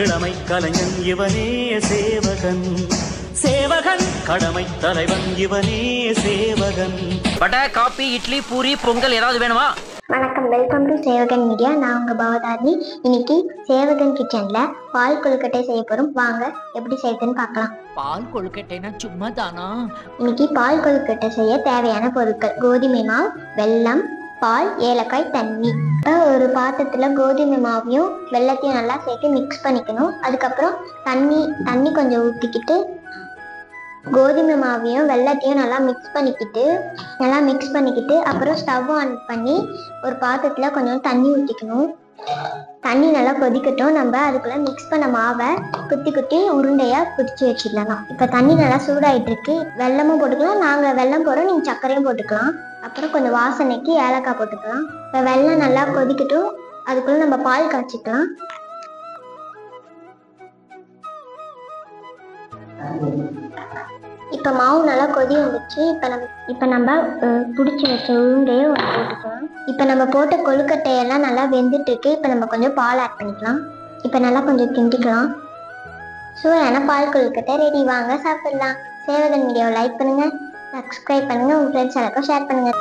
இளமை கலைஞன் இவனே சேவகன். சேவகன் கடமை தலைவன் இவனே சேவகன். வடை காபி இட்லி பூரி பொங்கல் ஏதாவது வேணுமா? வணக்கம் வெல்கம் டு சேவகன் மீடியா. நான் உங்கள் பவதாரணி இன்னைக்கு சேவகன் கிச்சனில் பால் கொழுக்கட்டை செய்ய போகிறோம் வாங்க எப்படி செய்யுதுன்னு பார்க்கலாம். பால் கொழுக்கட்டைனா சும்மா தானா இன்னைக்கு பால் கொழுக்கட்டை செய்ய தேவையான பொருட்கள் கோதுமை மாவு வெல்லம் பால் ஏலக்காய் தண்ணி. ஒரு பாத்திரத்தில் கோதுமை மாவையும் வெல்லத்தையும் நல்லா சேர்த்து மிக்ஸ் பண்ணிக்கணும். அதுக்கப்புறம் தண்ணி தண்ணி கொஞ்சம் ஊற்றிக்கிட்டு கோதுமை மாவையும் வெல்லத்தையும் நல்லா மிக்ஸ் பண்ணிக்கிட்டு நல்லா மிக்ஸ் பண்ணிக்கிட்டு அப்புறம் ஸ்டவ் ஆன் பண்ணி ஒரு பாத்திரத்தில் கொஞ்சம் தண்ணி ஊற்றிக்கணும் தண்ணி நல்லா கொதிக்கட்டும். நம்ம அதுக்குள்ளே மிக்ஸ் பண்ண மாவை குத்தி குத்தி உருண்டையாக பிடிச்சி வச்சிடலாம். இப்போ தண்ணி நல்லா சூடாயிட்டு இருக்கு. வெல்லமும் போட்டுக்கலாம். நாங்கள் வெல்லம் போடுறோம். நீங்கள் சர்க்கரையும் போட்டுக்கலாம். அப்புறம் கொஞ்சம் வாசனைக்கு ஏலக்காய் போட்டுக்கலாம். இப்போ வெல்லம் நல்லா கொதிக்கட்டும். அதுக்குள்ளே நம்ம பால் காய்ச்சிக்கலாம் இப்போ மாவு நல்லா கொதி வந்துச்சு. இப்போ நம்ம இப்போ நம்ம அஹ், பிடிச்சி வச்ச உருண்டையை ஒன்று போட்டுக்கலாம். இப்போ நம்ம போட்ட கொழுக்கட்டையெல்லாம் நல்லா வெந்துட்டு இருக்கு இப்போ நம்ம கொஞ்சம் பால் ஆட் பண்ணிக்கலாம். இப்போ நல்லா கொஞ்சம் கிண்டிக்கலாம். சூடான பால் கொழுக்கட்டை ரெடி வாங்க சாப்பிடலாம். சேவகன் வீடியோவை லைக் பண்ணுங்க. சப்ஸ்கிரைப் பண்ணுங்க. உங்க ஃப்ரெண்ட்ஸ் எல்லாருக்கும் ஷேர் பண்ணுங்க.